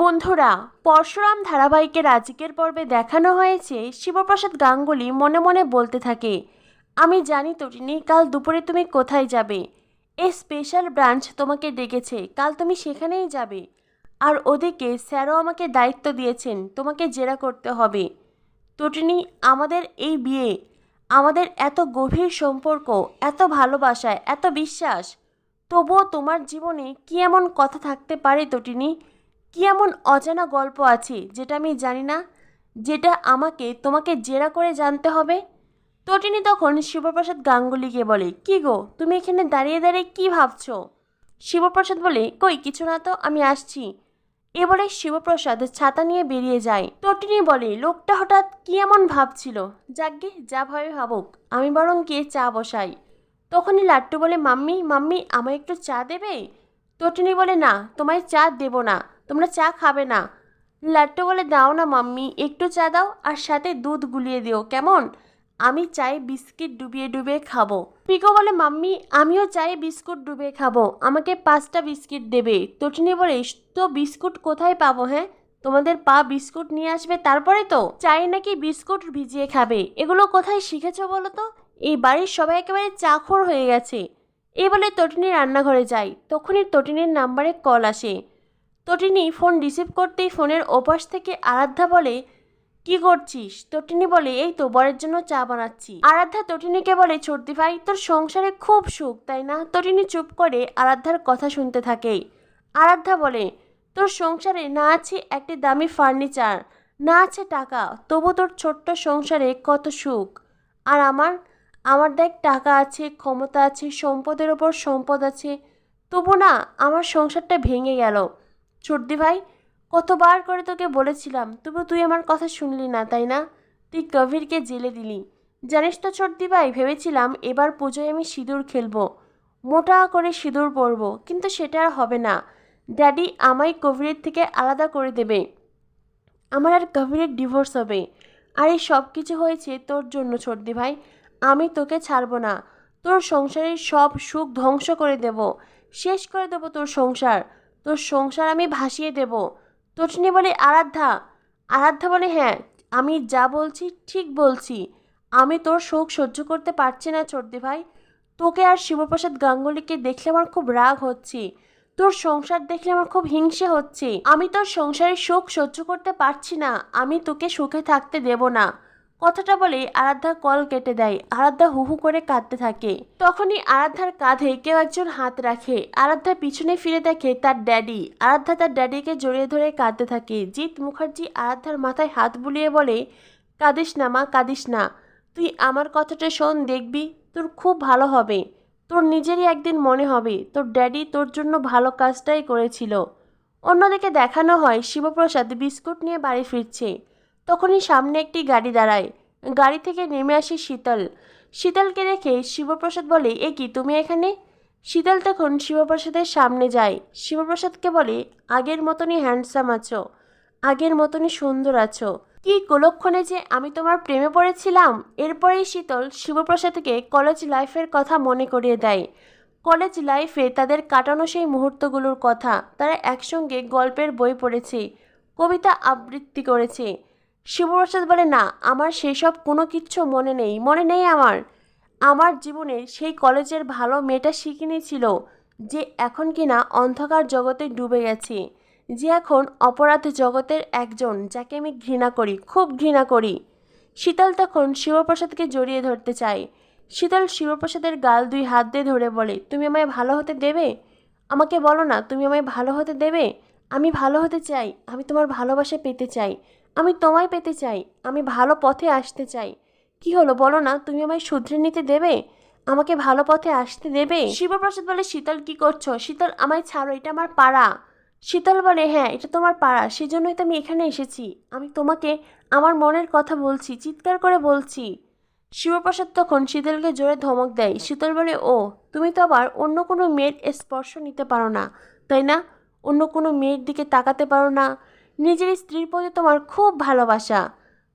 বন্ধুরা, পরশুরাম ধারাবাহিকের আজকের পর্বে দেখানো হয়েছে শিবপ্রসাদ গাঙ্গুলি মনে মনে বলতে থাকে, আমি জানি তটিনী কাল দুপুরে তুমি কোথায় যাবে? এ স্পেশাল ব্রাঞ্চ তোমাকে ডেকেছে, কাল তুমি সেখানেই যাবে। আর ওদিকে স্যারও আমাকে দায়িত্ব দিয়েছেন, তোমাকে জেরা করতে হবে। তটিনী আমাদের এই বিয়ে, আমাদের এত গভীর সম্পর্ক, এত ভালোবাসায় এত বিশ্বাস, তবুও তোমার জীবনে কি এমন কথা থাকতে পারে তটিনী কি এমন অজানা গল্প আছে যেটা আমি জানি না, যেটা আমাকে, তোমাকে জেরা করে জানতে হবে? তটিনী তখন শিবপ্রসাদ গাঙ্গুলিকে বলে, কি গো, তুমি এখানে দাঁড়িয়ে দাঁড়িয়ে কি ভাবছ? শিবপ্রসাদ বলে, কই, কিছু না তো, আমি আসছি। এবারে শিবপ্রসাদ ছাতা নিয়ে বেরিয়ে যায়। তটিনী বলে, লোকটা হঠাৎ কি এমন ভাবছিল? যাকগে, যা ভাবে ভাবুক, আমি বরং গিয়ে চা বসাই। তখনই লাট্টু বলে, মাম্মি মাম্মি, আমায় একটু চা দেবে? তটিনী বলে, না, তোমায় চা দেবো না। তোমরা চা খাবে না। লাট্টু বলে দাও না, মাম্মি। একটু চা দাও আর সাথে দুধ গুলিয়ে দিও, কেমন? আমি চাই বিস্কিট ডুবিয়ে ডুবিয়ে খাব। পিকো বলে, মাম্মি, আমিও চাই বিস্কুট ডুবিয়ে খাব। আমাকে পাঁচটা বিস্কিট দেবে। তটিনী বলে তো বিস্কুট কোথায় পাবো হ্যাঁ? তোমাদের পা বিস্কুট নিয়ে আসবে তারপরে তো? চাই নাকি বিস্কুট ভিজিয়ে খাবে। এগুলো কোথায় শিখেছো বলো তো? এই বাড়ির সবাই একেবারে চাখর হয়ে গেছে। এই বলে তটিনী রান্নাঘরে যায়। তখনই তটিনীর নাম্বারে কল আসে। তটিনী ফোন রিসিভ করতেই ফোনের ওপাশ থেকে আরাধ্যা বলে, কি করছিস? তটিনী বলে, এই তো বরের জন্য চা বানাচ্ছি। আরাধ্যা তটিনীকে বলে ছোটদি ভাই, তোর সংসারে খুব সুখ, তাই না? তটিনী চুপ করে আরাধ্যার কথা শুনতে থাকে। আরাধ্যা বলে, তোর সংসারে না আছে একটি দামি ফার্নিচার, না আছে টাকা, তবু তোর ছোট্ট সংসারে কত সুখ। আর আমার আমার দেখ টাকা আছে, ক্ষমতা আছে, সম্পদের ওপর সম্পদ আছে, তবু না, আমার সংসারটা ভেঙে গেল। ছোটদি ভাই, কতবার করে তোকে বলেছিলাম, তবু তুই আমার কথা শুনলি না, তাই না? তুই কবিরকে জেলে দিলি। জানিস তো ছোটদি ভাই, ভেবেছিলাম এবার পুজোয় আমি সিঁদুর খেলব। মোটা করে সিঁদুর পরব, কিন্তু সেটা আর হবে না। ড্যাডি আমায় কবিরের থেকে আলাদা করে দেবে। আমার আর কবিরের ডিভোর্স হবে। আর এই সব কিছু হয়েছে তোর জন্য ছোটদি ভাই। আমি তোকে ছাড়বো না। তোর সংসারের সব সুখ ধ্বংস করে দেব। শেষ করে দেব তোর সংসার। তোর সংসার আমি ভাসিয়ে দেব। তটিনী বলে, আরাধ্যা। আরাধ্যা বলে হ্যাঁ আমি যা বলছি ঠিক বলছি। আমি তোর শোক সহ্য করতে পারছি না, চর্দি ভাই। তোকে আর শিবপ্রসাদ গাঙ্গুলিকে দেখলে আমার খুব রাগ হচ্ছে। তোর সংসার দেখলে আমার খুব হিংসে হচ্ছে। আমি তোর সংসারের শোক সহ্য করতে পারছি না। আমি তোকে সুখে থাকতে দেব না। কথাটা বলে আরাধ্যা কল কেটে দেয়। আরাধ্যা হু হু করে কাঁদতে থাকে। তখনই আরাধ্যার কাঁধে কেউ একজন হাত রাখে। আরাধ্যা পিছনে ফিরে দেখে তার ড্যাডি। আরাধ্যা তার ড্যাডিকে জড়িয়ে ধরে কাঁদতে থাকে। জিৎ মুখার্জি আরাধ্যার মাথায় হাত বুলিয়ে বলে, কাঁদিস না মা, কাঁদিস না। তুই আমার কথাটা শোন, দেখবি তোর খুব ভালো হবে। তোর নিজেরই একদিন মনে হবে, তোর ড্যাডি তোর জন্য ভালো কাজটাই করেছিল। অন্যদিকে দেখানো হয় শিবপ্রসাদ বিস্কুট নিয়ে বাড়ি ফিরছে। তখনই সামনে একটি গাড়ি দাঁড়ায়। গাড়ি থেকে নেমে আসে শীতল। শীতলকে দেখে শিবপ্রসাদ বলে, এ কি, তুমি এখানে? শীতল তখন শিবপ্রসাদের সামনে যায়। শিবপ্রসাদকে বলে, আগের মতনই হ্যান্ডসাম আছো। আগের মতনই সুন্দর আছো। কি কুলক্ষণে যে আমি তোমার প্রেমে পড়েছিলাম। এরপরেই শীতল শিবপ্রসাদকে কলেজ লাইফের কথা মনে করিয়ে দেয়। কলেজ লাইফে তাদের কাটানো সেই মুহূর্তগুলোর কথা। তারা একসঙ্গে গল্পের বই পড়েছে, কবিতা আবৃত্তি করেছে। শিবপ্রসাদ বলে, না, আমার সেসব কোনো কিচ্ছু মনে নেই মনে নেই আমার। আমার জীবনে সেই কলেজের ভালো মেয়েটা শিখিনি ছিল, যে এখন কিনা অন্ধকার জগতে ডুবে গেছে, যে এখন অপরাধ জগতের একজন, যাকে আমি ঘৃণা করি, খুব ঘৃণা করি। শীতল তখন শিবপ্রসাদকে জড়িয়ে ধরতে চায়। শীতল শিবপ্রসাদের গাল দুই হাত দিয়ে ধরে বলে, তুমি আমায় ভালো হতে দেবে? আমাকে বলো না, তুমি আমায় ভালো হতে দেবে? আমি ভালো হতে চাই, আমি তোমার ভালোবাসা পেতে চাই। আমি তোমায় পেতে চাই, আমি ভালো পথে আসতে চাই। কি হলো বলো না, তুমি আমায় শুধরে নিতে দেবে? আমাকে ভালো পথে আসতে দেবে? শিবপ্রসাদ বলে, শীতল, কি করছ? শীতল, আমায় ছাড়ো, এটা আমার পাড়া। শীতল বলে হ্যাঁ এটা তোমার পাড়া, সেজন্যই তো আমি এখানে এসেছি। আমি তোমাকে আমার মনের কথা বলছি, চিৎকার করে বলছি। শিবপ্রসাদ তখন শীতলকে জোরে ধমক দেয়। শীতল বলে, ও, তুমি তো আবার অন্য কোনো মেয়ের স্পর্শ নিতে পারো না, তাই না? অন্য কোনো মেয়ের দিকে তাকাতে পারো না নিজের স্ত্রীর প্রতি তোমার খুব ভালোবাসা।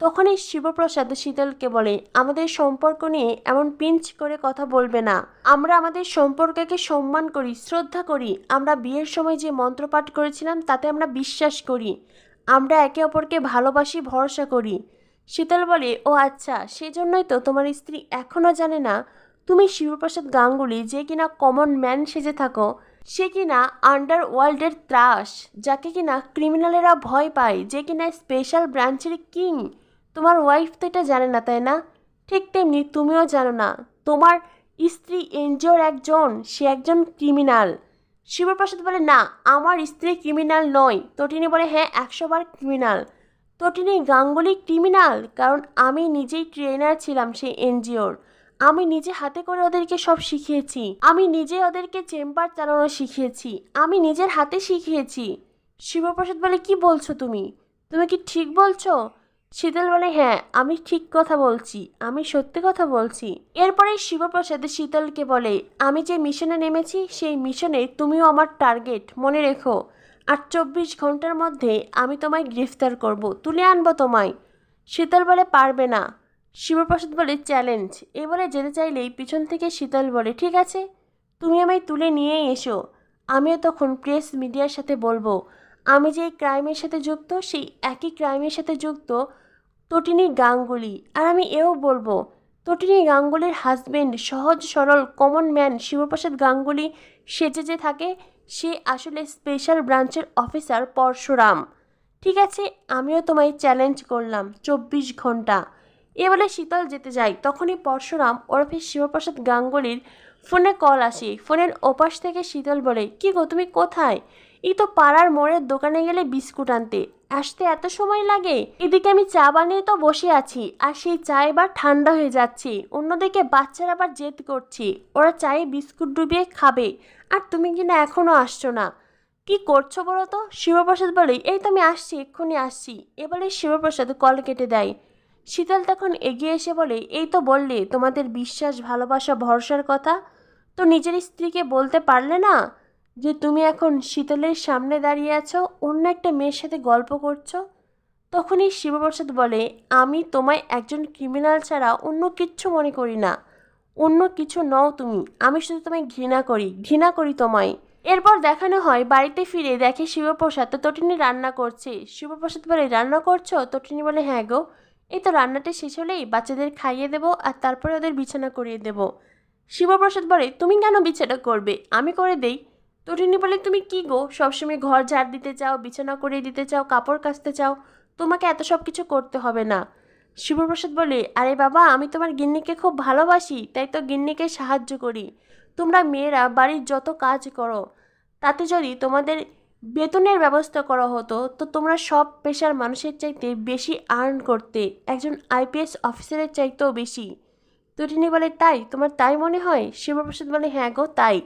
তখনই শিবপ্রসাদ শীতলকে বলে, আমাদের সম্পর্ক নিয়ে এমন পিঞ্চ করে কথা বলবে না। আমরা আমাদের সম্পর্ককে সম্মান করি, শ্রদ্ধা করি। আমরা বিয়ের সময় যে মন্ত্রপাঠ করেছিলাম, তাতে আমরা বিশ্বাস করি। আমরা একে অপরকে ভালোবাসি, ভরসা করি। শীতল বলে, ও আচ্ছা সেজন্যই তো তোমার স্ত্রী এখনও জানে না তুমি শিবপ্রসাদ গাঙ্গুলি যে কিনা কমন ম্যান সেজে থাকো। সে কিনা আন্ডার ওয়ার্ল্ডের ত্রাস, যাকে কিনা ক্রিমিনালেরা ভয় পায়, যে কিনা স্পেশাল ব্রাঞ্চের কিং তোমার ওয়াইফ তো এটা জানে না, তাই না? ঠিক তেমনি তুমিও জানো না, তোমার স্ত্রী এনজিওর একজন, সে একজন ক্রিমিনাল শিবপ্রসাদ বলে, না, আমার স্ত্রী ক্রিমিনাল নয়। তটিনী বলে হ্যাঁ একশো বার ক্রিমিনাল তটিনী গাঙ্গুলি ক্রিমিনাল কারণ আমি নিজেই ট্রেনার ছিলাম সেই এনজিওর আমি নিজে হাতে করে ওদেরকে সব শিখিয়েছি। আমি নিজে ওদেরকে চেম্বার চালানো শিখিয়েছি। আমি নিজের হাতে শিখিয়েছি। শিবপ্রসাদ বলে, কি বলছো তুমি? তুমি কি ঠিক বলছো? শীতল বলে হ্যাঁ আমি ঠিক কথা বলছি। আমি সত্যি কথা বলছি। এরপরে শিবপ্রসাদ শীতলকে বলে, আমি যে মিশনে নেমেছি, সেই মিশনে তুমিও আমার টার্গেট, মনে রেখো। আর চব্বিশ ঘণ্টার মধ্যে আমি তোমায় গ্রেফতার করব। তুলে আনব তোমায়। শীতল বলে, পারবে না। শিবপ্রসাদ বলে চ্যালেঞ্জ এবারে যেতে চাইলেই পিছন থেকে শীতল বলে, ঠিক আছে, তুমি আমায় তুলে নিয়ে এসো। আমিও তখন প্রেস মিডিয়ার সাথে বলব। আমি যে ক্রাইমের সাথে যুক্ত, সেই একই ক্রাইমের সাথে যুক্ত তটিনী গাঙ্গুলি। আর আমি এও বলব, তটিনী গাঙ্গুলির হাজবেন্ড সহজ, সরল কমন ম্যান শিবপ্রসাদ গাঙ্গুলি সেজে যে থাকে, সে আসলে স্পেশাল ব্রাঞ্চের অফিসার পরশুরাম। ঠিক আছে, আমিও তোমায় চ্যালেঞ্জ করলাম, চব্বিশ ঘণ্টা। এ শীতল যেতে যায়, তখনই পরশুরাম ওরফে শিবপ্রসাদ গাঙ্গুলির ফোনে কল আসে। ফোনের ওপাশ থেকে শীতল বলে, কি গো, তুমি কোথায়? এই তো পাড়ার মোড়ের দোকানে গেলে বিস্কুট আনতে। আসতে এত সময় লাগে? এদিকে আমি চা বানিয়ে তো বসে আছি, আর সেই চা এবার ঠান্ডা হয়ে যাচ্ছে। অন্যদিকে বাচ্চারা আবার জেদ করছে, ওরা চায়ে বিস্কুট ডুবিয়ে খাবে, আর তুমি কিনা এখনও আসছো না। কি করছ বলো তো? শিবপ্রসাদ বলে, এই তো আমি আসছি, এক্ষুনি আসছি। এবারে শিবপ্রসাদ কল কেটে দেয়। শীতল তখন এগিয়ে এসে বলে, এই তো বললে, তোমাদের বিশ্বাস, ভালোবাসা, ভরসার কথা? তো নিজের স্ত্রীকে বলতে পারলে না যে তুমি এখন শীতলের সামনে দাঁড়িয়ে আছো, অন্য একটা মেয়ের সাথে গল্প করছ? তখনই শিবপ্রসাদ বলে, আমি তোমায় একজন ক্রিমিনাল ছাড়া অন্য কিচ্ছু মনে করি না। অন্য কিছু নও তুমি। আমি শুধু তোমায় ঘৃণা করি ঘৃণা করি তোমায়। এরপর দেখানো হয়, বাড়িতে ফিরে দেখে শিবপ্রসাদ তো তটিনী রান্না করছে। শিবপ্রসাদ বলে, রান্না করছ? তটিনী বলে হ্যাঁ গো। এই তো রান্নাটা শেষ হলেই বাচ্চাদের খাইয়ে দেবো আর তারপরে ওদের বিছানা করিয়ে দেবো। শিবপ্রসাদ বলে, তুমি কেন বিছানা করবে? আমি করে দেই। তটিনী বলে, তুমি কি গো? সবসময় ঘর ঝাড় দিতে চাও, বিছানা করিয়ে দিতে চাও, কাপড় কাচতে চাও? তোমাকে এত সব কিছু করতে হবে না। শিবপ্রসাদ বলে, আরে বাবা, আমি তোমার গিন্নিকে খুব ভালোবাসি, তাই তো গিন্নিকে সাহায্য করি। তোমরা মেয়েরা বাড়ির যত কাজ করো, তাতে যদি তোমাদের বেতনের ব্যবস্থা করা হতো, তো তোমরা সব পেশার মানুষের চাইতে বেশি আর্ন করতে, একজন আইপিএস অফিসারের চাইতেও বেশি। তটিনী বলে, তাই? তোমার তাই মনে হয়? শিবপ্রসাদ বলে হ্যাঁ গো, তাই।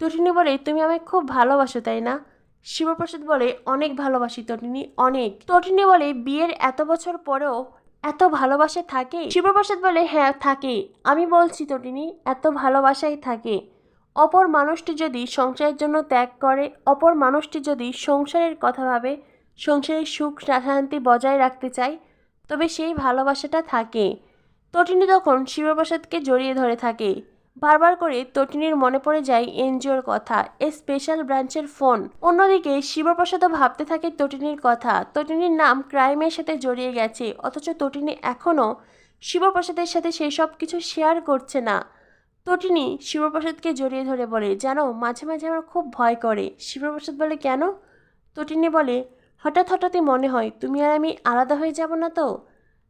তটিনী বলে, তুমি আমায় খুব ভালোবাসো, তাই না? শিবপ্রসাদ বলে, অনেক ভালোবাসি তটিনী অনেক। তটিনী বলে, বিয়ের এত বছর পরেও এত ভালোবাসা থাকে? শিবপ্রসাদ বলে হ্যাঁ থাকে। আমি বলছি তটিনী এত ভালোবাসাই থাকে। অপর মানুষটি যদি সংসারের জন্য ত্যাগ করে, অপর মানুষটি যদি সংসারের কথা ভাবে, সংসারের সুখ শান্তি বজায় রাখতে চায়, তবে সেই ভালোবাসাটা থাকে। তটিনী তখন শিবপ্রসাদকে জড়িয়ে ধরে থাকে। বারবার করে তটিনীর মনে পড়ে যায় এনজিওর কথা, এ স্পেশাল ব্রাঞ্চের ফোন অন্যদিকে শিবপ্রসাদও ভাবতে থাকে তটিনীর কথা। তটিনীর নাম ক্রাইমের সাথে জড়িয়ে গেছে, অথচ তটিনী এখনও শিবপ্রসাদের সাথে সেই সব কিছু শেয়ার করছে না। তটিনী শিবপ্রসাদকে জড়িয়ে ধরে বলে, জানো, মাঝে মাঝে আমার খুব ভয় করে। শিবপ্রসাদ বলে, কেন? তটিনী বলে, হঠাৎ হঠাৎই মনে হয় তুমি আর আমি আলাদা হয়ে যাব না তো?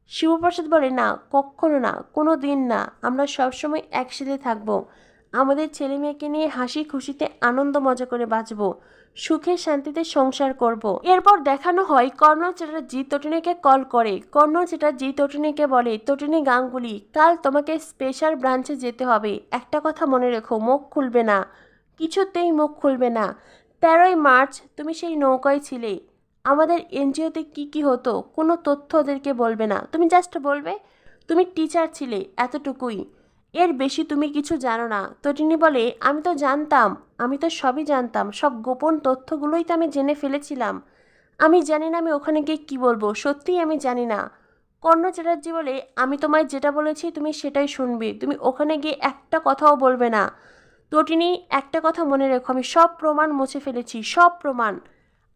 শিবপ্রসাদ বলে, না, কখনো না, কোনো দিন না। আমরা সবসময় একসাথে থাকব। আমাদের ছেলে মেয়েকে নিয়ে হাসি খুশিতে আনন্দ মজা করে বাঁচবো। সুখে শান্তিতে সংসার করব। এরপর দেখানো হয় কর্ণল চ্যাটার্জি তটিনীকে কল করে। কর্ণল চ্যাটার্জি তটিনীকে বলে, তটিনী গাঙ্গুলি, কাল তোমাকে স্পেশাল ব্রাঞ্চে যেতে হবে। একটা কথা মনে রেখো, মুখ খুলবে না। কিছুতেই মুখ খুলবে না। তেরোই মার্চ তুমি সেই নৌকায় ছিলে। আমাদের এনজিওতে কি কি হতো, কোনো তথ্য ওদেরকে বলবে না। তুমি জাস্ট বলবে, তুমি টিচার ছিলে, এতটুকুই। এর বেশি তুমি কিছু জানো না। তটিনী বলে, আমি তো জানতাম, আমি তো সবই জানতাম, সব গোপন তথ্যগুলোই তো আমি জেনে ফেলেছিলাম। আমি জানি না আমি ওখানে গিয়ে কী বলব, সত্যিই আমি জানি না। কর্ণ চ্যাটার্জি বলে, আমি তোমায় যেটা বলেছি তুমি সেটাই শুনবে, তুমি ওখানে গিয়ে একটা কথাও বলবে না। তটিনী একটা কথা মনে রেখো, আমি সব প্রমাণ মুছে ফেলেছি, সব প্রমাণ।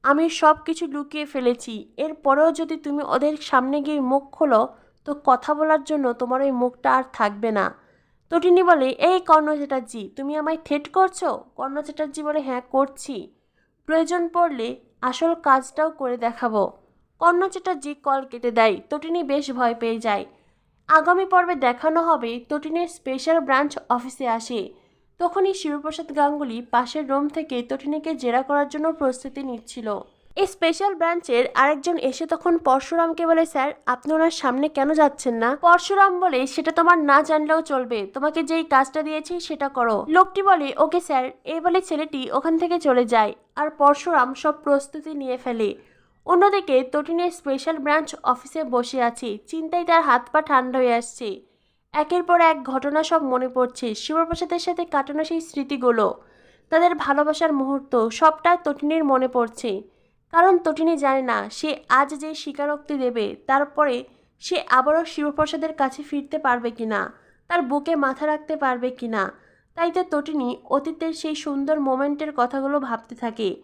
আমি সব কিছু লুকিয়ে ফেলেছি। এরপরেও যদি তুমি ওদের সামনে গিয়ে মুখ খোলো, তো কথা বলার জন্য তোমার ওই মুখটা আর থাকবে না। তটিনী বলে, এই কর্ণ চ্যাটার্জি, তুমি আমায় থেট করছ? কর্ণ চ্যাটার্জি বলে হ্যাঁ করছি। প্রয়োজন পড়লে আসল কাজটাও করে দেখাবো। কর্ণ চ্যাটার্জি কল কেটে দেয়, তটিনী বেশ ভয় পেয়ে যায়। আগামী পর্বে দেখানো হবে তটিনের স্পেশাল ব্রাঞ্চ অফিসে আসে। তখনই শিবপ্রসাদ গাঙ্গুলি পাশের রুম থেকে তটিনীকে জেরা করার জন্য প্রস্তুতি নিচ্ছিল। এই স্পেশাল ব্রাঞ্চের আরেকজন এসে তখন পরশুরামকে বলে, স্যার, আপনি ওনার সামনে কেন যাচ্ছেন না? পরশুরাম বলে, সেটা তোমার না জানলেও চলবে। তোমাকে যেই কাজটা দিয়েছি সেটা করো। লোকটি বলে, ওকে স্যার। এই বলে ছেলেটি ওখান থেকে চলে যায় আর পরশুরাম সব প্রস্তুতি নিয়ে ফেলে। অন্যদিকে তটিনের স্পেশাল ব্রাঞ্চ অফিসে বসে আছে। চিন্তায় তার হাত পা ঠান্ডা হয়ে আসছে। একের পর এক ঘটনা সব মনে পড়ছে। শিবপ্রসাদের সাথে কাটানো সেই স্মৃতিগুলো, তাদের ভালোবাসার মুহূর্ত, সবটা তটিনীর মনে পড়ছে। কারণ তটিনী জানে না, সে আজ যে স্বীকারোক্তি দেবে, তারপরে সে আবারও শিবপ্রসাদের কাছে ফিরতে পারবে কিনা, তার বুকে মাথা রাখতে পারবে কিনা, তাই তো তটিনী অতীতের সেই সুন্দর মোমেন্টের কথাগুলো ভাবতে থাকে।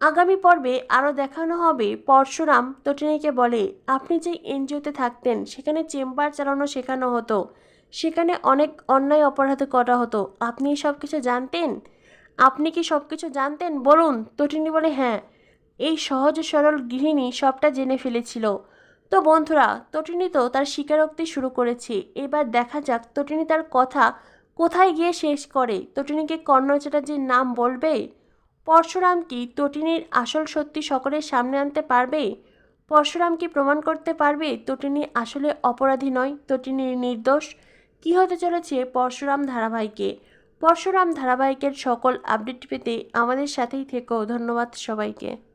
আগামী পর্বে আরও দেখানো হবে, পরশুরাম তটিনীকে বলে, আপনি যে এনজিওতে থাকতেন, সেখানে চেম্বার চালানো শেখানো হতো, সেখানে অনেক অন্যায় অপরাধ করা হতো, আপনি সব কিছু জানতেন? আপনি কি সব কিছু জানতেন? বলুন। তটিনী বলে হ্যাঁ। এই সহজ সরল গৃহিণী সবটা জেনে ফেলেছিল। তো বন্ধুরা, তটিনী তো তার স্বীকারোক্তি শুরু করেছে। এবার দেখা যাক তটিনী তার কথা কোথায় গিয়ে শেষ করে। তটিনীকে কর্ণ চ্যাটার্জির নাম বলবে? পরশুরাম কি তটিনীর আসল সত্যি সকলের সামনে আনতে পারবে? পরশুরাম কি প্রমাণ করতে পারবে তটিনী আসলে অপরাধী নয়? তটিনী নির্দোষ? কি হতে চলেছে পরশুরাম ধারাবাহিকে? পরশুরাম ধারাবাহিকের সকল আপডেট পেতে আমাদের সাথেই থেকো। ধন্যবাদ সবাইকে।